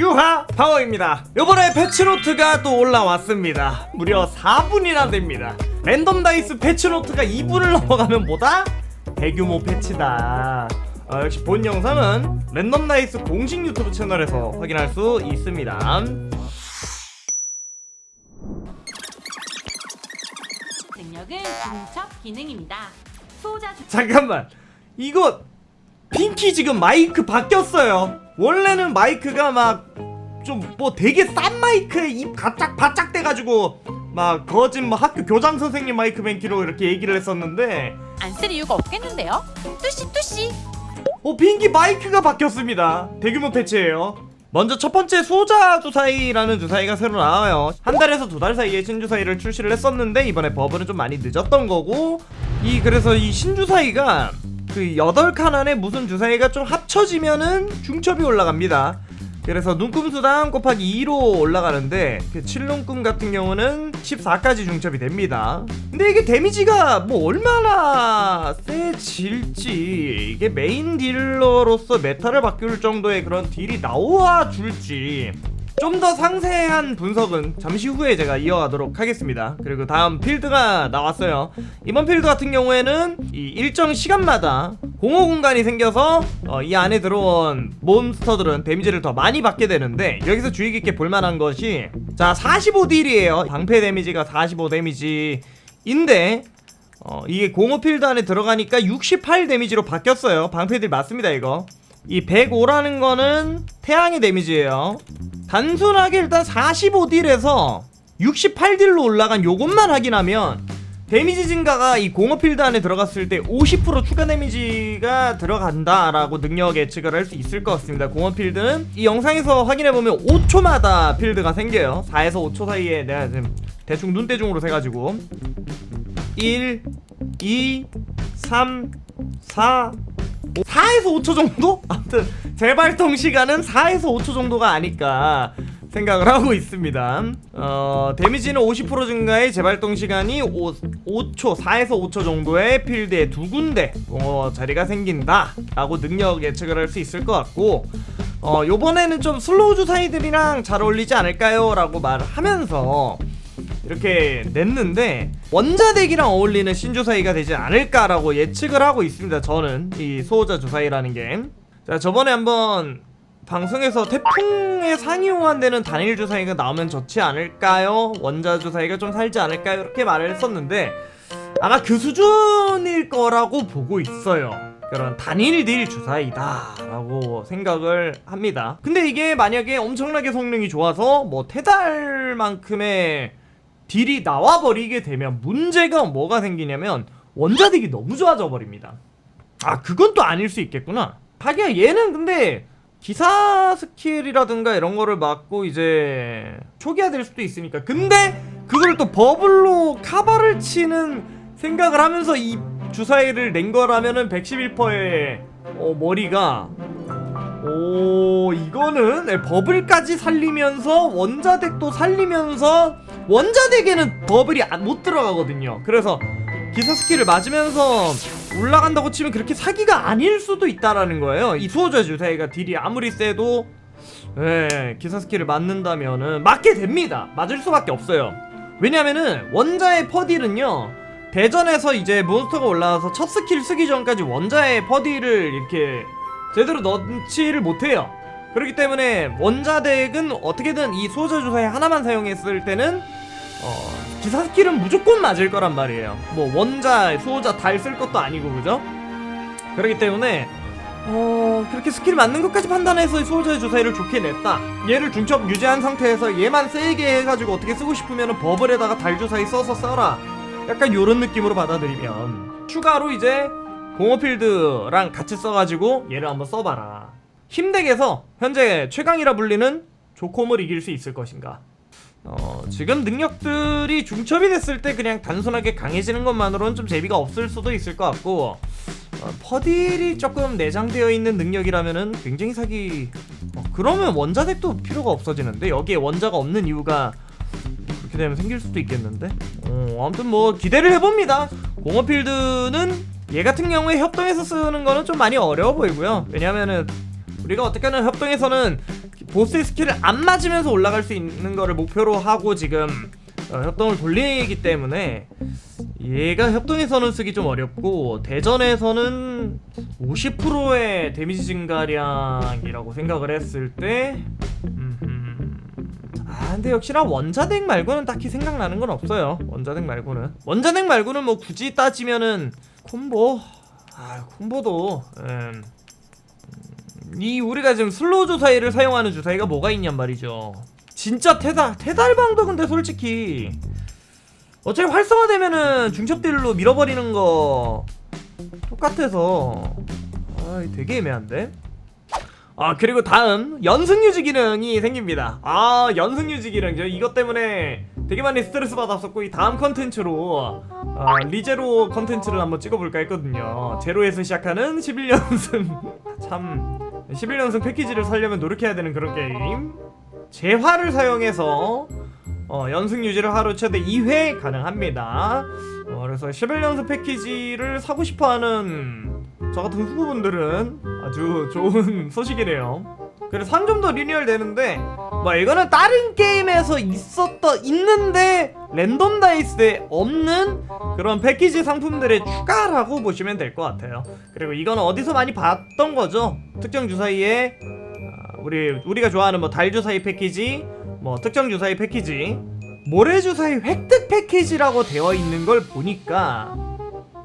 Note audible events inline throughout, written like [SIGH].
유하 파워입니다. 요번에 패치노트가 또 올라왔습니다. 무려 4분이나 됩니다. 랜덤 다이스 패치노트가 2분을 넘어가면 뭐다? 대규모 패치다. 어, 역시 본 영상은 랜덤 다이스 공식 유튜브 채널에서 확인할 수 있습니다. 능력은 중첩 기능입니다. 소자 주... 잠깐만 이거 핑키 지금 마이크 바뀌었어요 원래는 마이크가 막 좀 뭐 되게 싼 마이크에 입 바짝 바짝 대가지고 막 거진 뭐 학교 교장 선생님 마이크 뱅키로 이렇게 얘기를 했었는데 안 쓸 이유가 없겠는데요? 뚜시 뚜시. 어 핑키 마이크가 바뀌었습니다 대규모 패치예요 먼저 첫 번째 소자 주사위라는 주사위가 새로 나와요 한 달에서 두 달 사이에 신주사위를 출시를 했었는데 이번에 버블은 좀 많이 늦었던 거고 이 그래서 이 신주사위가 그 여덟 칸 안에 무슨 주사위가 좀 합쳐지면은 중첩이 올라갑니다. 그래서 눈금수당 곱하기 2로 올라가는데 그 칠룡금 같은 경우는 14까지 중첩이 됩니다. 근데 이게 데미지가 뭐 얼마나 세질지 이게 메인 딜러로서 메타를 바꿀 정도의 그런 딜이 나와 줄지 좀 더 상세한 분석은 잠시 후에 제가 이어가도록 하겠습니다. 그리고 다음 필드가 나왔어요. 이번 필드 같은 경우에는 이 일정 시간마다 공허 공간이 생겨서 어, 이 안에 들어온 몬스터들은 데미지를 더 많이 받게 되는데 여기서 주의 깊게 볼만한 것이 자 45딜이에요. 방패 데미지가 45 데미지인데 어, 이게 공허 필드 안에 들어가니까 68 데미지로 바뀌었어요. 방패들 맞습니다, 이거. 이 105라는 거는 태양의 데미지예요. 단순하게 일단 45딜에서 68딜로 올라간 요것만 확인하면 데미지 증가가 이 공허 필드 안에 들어갔을 때 50% 추가 데미지가 들어간다라고 능력 예측을 할 수 있을 것 같습니다. 공허 필드는 이 영상에서 확인해보면 5초마다 필드가 생겨요. 4에서 5초 사이에 내가 지금 대충 눈대중으로 세가지고 1, 2, 3, 4, 4에서 5초 정도? [LAUGHS] 아무튼 재발동 시간은 4에서 5초 정도가 아닐까 생각을 하고 있습니다. 어, 데미지는 50% 증가의 재발동 시간이 5, 5초, 4에서 5초 정도의 필드에 두 군데 어, 자리가 생긴다 라고 능력 예측을 할 수 있을 것 같고 어, 요번에는 좀 슬로우 주사위들이랑 잘 어울리지 않을까요? 라고 말을 하면서 이렇게 냈는데 원자덱이랑 어울리는 신주사위가 되지 않을까라고 예측을 하고 있습니다. 저는 이 소호자 주사위라는 게. 자 저번에 한번 방송에서 태풍에 상이 호환되는 단일 주사위가 나오면 좋지 않을까요? 원자 주사위가 좀 살지 않을까요? 이렇게 말을 했었는데 아마 그 수준일 거라고 보고 있어요. 그런 단일 딜 주사위다라고 생각을 합니다. 근데 이게 만약에 엄청나게 성능이 좋아서 뭐 테달만큼의 딜이 나와버리게 되면 문제가 뭐가 생기냐면 원자덱이 너무 좋아져 버립니다. 아 그건 또 아닐 수 있겠구나. 하기야 얘는 근데 기사 스킬이라든가 이런 거를 맞고 이제 초기화될 수도 있으니까. 근데 그걸 또 버블로 카바를 치는 생각을 하면서 이 주사위를 낸 거라면은 111%의 어, 머리가 오 이거는 네, 버블까지 살리면서 원자덱도 살리면서 원자덱에는 버블이 안- 못 들어가거든요. 그래서 기사 스킬을 맞으면서 올라간다고 치면 그렇게 사기가 아닐 수도 있다라는 거예요. 이 수호자 주사위가 딜이 아무리 세도 예, 기사 스킬을 맞는다면은 맞게 됩니다. 맞을 수밖에 없어요. 왜냐면은 원자의 퍼딜은요 대전에서 이제 몬스터가 올라와서 첫 스킬 쓰기 전까지 원자의 퍼딜을 이렇게 제대로 넣지를 못해요. 그렇기 때문에 원자 덱은 어떻게든 이 수호자 주사위 하나만 사용했을 때는 어, 기사 스킬은 무조건 맞을 거란 말이에요. 뭐 원자, 수호자 달 쓸 것도 아니고 그죠? 그렇기 때문에 어 그렇게 스킬 맞는 것까지 판단해서 수호자의 주사위를 좋게 냈다. 얘를 중첩 유지한 상태에서 얘만 세게 해가지고 어떻게 쓰고 싶으면 버블에다가 달 주사위 써서 써라. 약간 요런 느낌으로 받아들이면 추가로 이제 공허필드랑 같이 써가지고 얘를 한번 써봐라 힘덱에서 현재 최강이라 불리는 조콤을 이길 수 있을 것인가 어, 지금 능력들이 중첩이 됐을 때 그냥 단순하게 강해지는 것만으로는 좀 재미가 없을 수도 있을 것 같고 어, 퍼딜이 조금 내장되어 있는 능력이라면은 굉장히 사기 어, 그러면 원자덱도 필요가 없어지는데? 여기에 원자가 없는 이유가 그렇게 되면 생길 수도 있겠는데? 어, 아무튼 뭐 기대를 해봅니다. 공허필드는 얘 같은 경우에 협동해서 쓰는 거는 좀 많이 어려워 보이고요. 왜냐면은 우리가 어떻게든 협동에서는 보스의 스킬을 안 맞으면서 올라갈 수 있는 거를 목표로 하고 지금 어, 협동을 돌리기 때문에 얘가 협동에서는 쓰기 좀 어렵고 대전에서는 50%의 데미지 증가량이라고 생각을 했을 때. 아 근데 역시나 원자덱 말고는 딱히 생각나는 건 없어요. 원자덱 말고는. 원자덱 말고는 뭐 굳이 따지면은 콤보? 아 콤보도 음, 이 우리가 지금 슬로우 주사위를 사용하는 주사위가 뭐가 있냔 말이죠. 진짜 테달 테달방도 근데 솔직히 어차피 활성화되면은 중첩딜로 밀어버리는 거 똑같아서. 아 되게 애매한데? 아 그리고 다음 연승 유지 기능이 생깁니다. 아 연승 유지 기능 저 이것 때문에 되게 많이 스트레스 받았었고 이 다음 컨텐츠로 아, 리제로 컨텐츠를 한번 찍어볼까 했거든요. 제로에서 시작하는 11연승. [LAUGHS] 참 11연승 패키지를 살려면 노력해야 되는 그런 게임 재화를 사용해서 어, 연승 유지를 하루 최대 2회 가능합니다 어, 그래서 11연승 패키지를 사고 싶어하는 저 같은 후보분들은 아주 좋은 [LAUGHS] 소식이네요. 그래서 상점도 리뉴얼 되는데 뭐 이거는 다른 게임에서 있었던 있는데 랜덤 다이스에 없는 그런 패키지 상품들의 추가라고 보시면 될 것 같아요. 그리고 이거는 어디서 많이 봤던 거죠. 특정 주사위에 아, 우리 우리가 좋아하는 뭐 달 주사위 패키지, 뭐 특정 주사위 패키지, 모래 주사위 획득 패키지라고 되어 있는 걸 보니까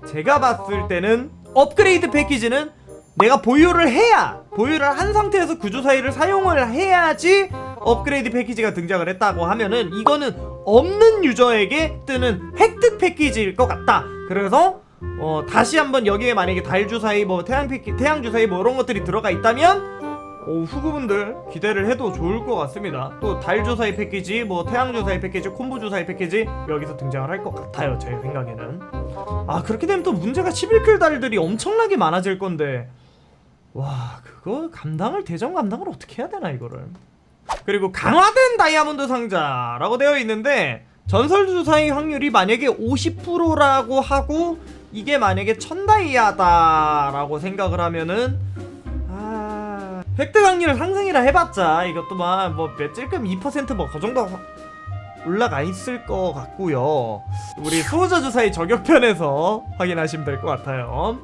제가 봤을 때는 업그레이드 패키지는 내가 보유를 해야 보유를 한 상태에서 그 주사위를 사용을 해야지 업그레이드 패키지가 등장을 했다고 하면은 이거는 없는 유저에게 뜨는 획득 패키지일 것 같다. 그래서 어, 다시 한번 여기에 만약에 달 주사위 뭐 태양 패키 태양 주사위 뭐 이런 것들이 들어가 있다면 오, 후보분들 기대를 해도 좋을 것 같습니다. 또 달 주사위 패키지, 뭐 태양 주사위 패키지, 콤보 주사위 패키지 여기서 등장을 할 것 같아요. 제 생각에는. 아 그렇게 되면 또 문제가 11킬 달들이 엄청나게 많아질 건데 와 그거 감당을 대전 감당을 어떻게 해야 되나 이거를. 그리고 강화된 다이아몬드 상자라고 되어 있는데 전설 주사위 확률이 만약에 50%라고 하고 이게 만약에 1000 다이아다라고 생각을 하면은 아 획득 확률 상승이라 해봤자 이것도 막뭐 몇찔끔 2%뭐 그 정도 올라가 있을 것 같고요. 우리 수호자 주사위 저격편에서 확인하시면 될 것 같아요.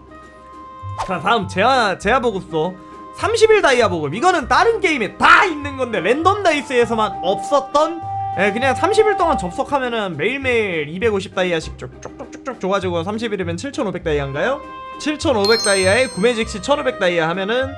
자 다음 제아 제아 보급소 30일 다이아 보급 이거는 다른 게임에 다 있는 건데 랜덤 다이스에서만 없었던 예, 그냥 30일 동안 접속하면은 매일매일 250 다이아씩 쭉쭉쭉쭉 좋아지고 30일이면 7,500 다이아인가요? 7,500 다이아에 구매 즉시 1,500 다이아 하면은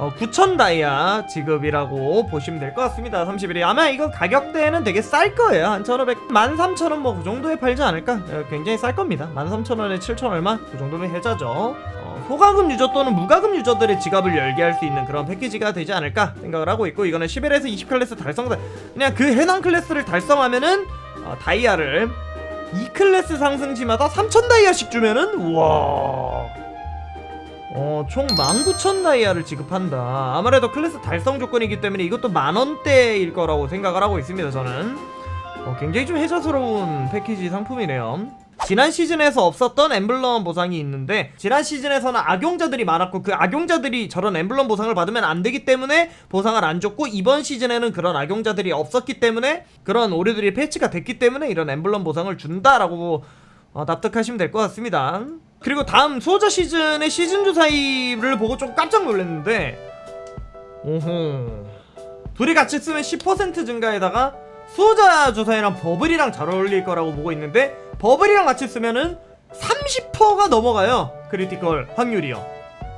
어, 9,000 다이아 지급이라고 보시면 될 것 같습니다. 30일이 아마 이거 가격대는 되게 쌀 거예요. 한 1,500, 13,000원 뭐 그 정도에 팔지 않을까? 어, 굉장히 쌀 겁니다. 13,000원에 7,000 얼마? 그 정도면 해자죠. 어, 소가금 유저 또는 무가금 유저들의 지갑을 열게 할 수 있는 그런 패키지가 되지 않을까 생각을 하고 있고 이거는 11에서 20 클래스 달성자 그냥 그 해당 클래스를 달성하면은 어, 다이아를 2 클래스 상승시마다 3,000 다이아씩 주면은 우와 어, 총 19,000 다이아를 지급한다. 아무래도 클래스 달성 조건이기 때문에 이것도 만 원대일 거라고 생각을 하고 있습니다. 저는 어, 굉장히 좀 혜자스러운 패키지 상품이네요. 지난 시즌에서 없었던 엠블럼 보상이 있는데 지난 시즌에서는 악용자들이 많았고 그 악용자들이 저런 엠블럼 보상을 받으면 안 되기 때문에 보상을 안 줬고 이번 시즌에는 그런 악용자들이 없었기 때문에 그런 오류들이 패치가 됐기 때문에 이런 엠블럼 보상을 준다라고 어, 납득하시면 될 것 같습니다. 그리고 다음 수호자 시즌의 시즌 주사위를 보고 좀 깜짝 놀랐는데 오호 둘이 같이 쓰면 10% 증가에다가 수호자 주사위랑 버블이랑 잘 어울릴 거라고 보고 있는데 버블이랑 같이 쓰면은 30%가 넘어가요 크리티컬 확률이요.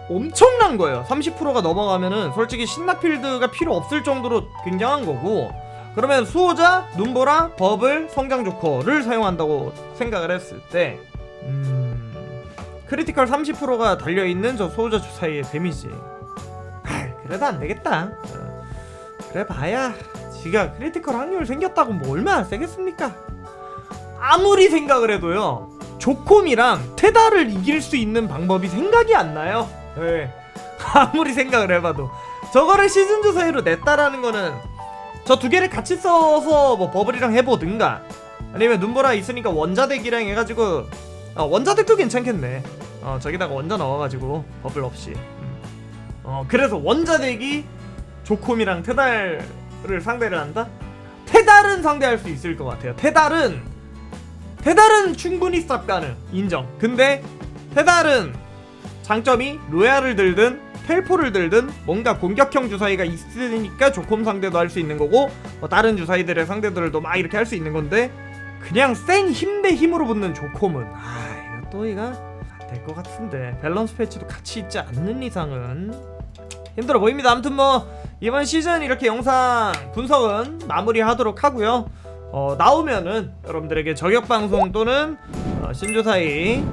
엄청난 거예요. 30%가 넘어가면은 솔직히 신나필드가 필요 없을 정도로 굉장한 거고 그러면 수호자, 눈보라, 버블, 성장 조커를 사용한다고 생각을 했을 때 음... 크리티컬 30%가 달려있는 저 소호자 주사위의 데미지. 아, 그래도 안되겠다. 어. 그래 봐야 지가 크리티컬 확률 생겼다고 뭐 얼마나 세겠습니까 아무리 생각을 해도요 조콤이랑 테다를 이길 수 있는 방법이 생각이 안 나요 예. [LAUGHS] 아무리 생각을 해봐도 저거를 시즌 주사위로 냈다라는 거는 저 두 개를 같이 써서 뭐 버블이랑 해보든가 아니면 눈보라 있으니까 원자덱이랑 해가지고 어, 원자덱도 괜찮겠네. 어, 저기다가 원자 넣어가지고 버블 없이. 음. 어, 그래서 원자덱이 조콤이랑 테달 을 상대를 한다? 테달은 상대할 수 있을 것 같아요. 테달은 테달은 충분히 쌉 가능 인정. 근데 테달은 장점이 로얄을 들든 텔포를 들든 뭔가 공격형 주사위가 있으니까 조콤 상대도 할 수 있는 거고 뭐 다른 주사위들의 상대들도 막 이렇게 할 수 있는 건데 그냥 센 힘 대 힘으로 붙는 조콤은 아 이거 또 이가 될것 같은데 밸런스 패치도 같이 있지 않는 이상은 힘들어 보입니다. 아무튼 뭐 이번 시즌 이렇게 영상 분석은 마무리하도록 하고요. 어, 나오면은 여러분들에게 저격 방송 또는 어, 신조사이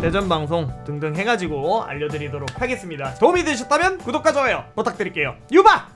대전 방송 등등 해가지고 알려드리도록 하겠습니다. 도움이 되셨다면 구독과 좋아요 부탁드릴게요. 유바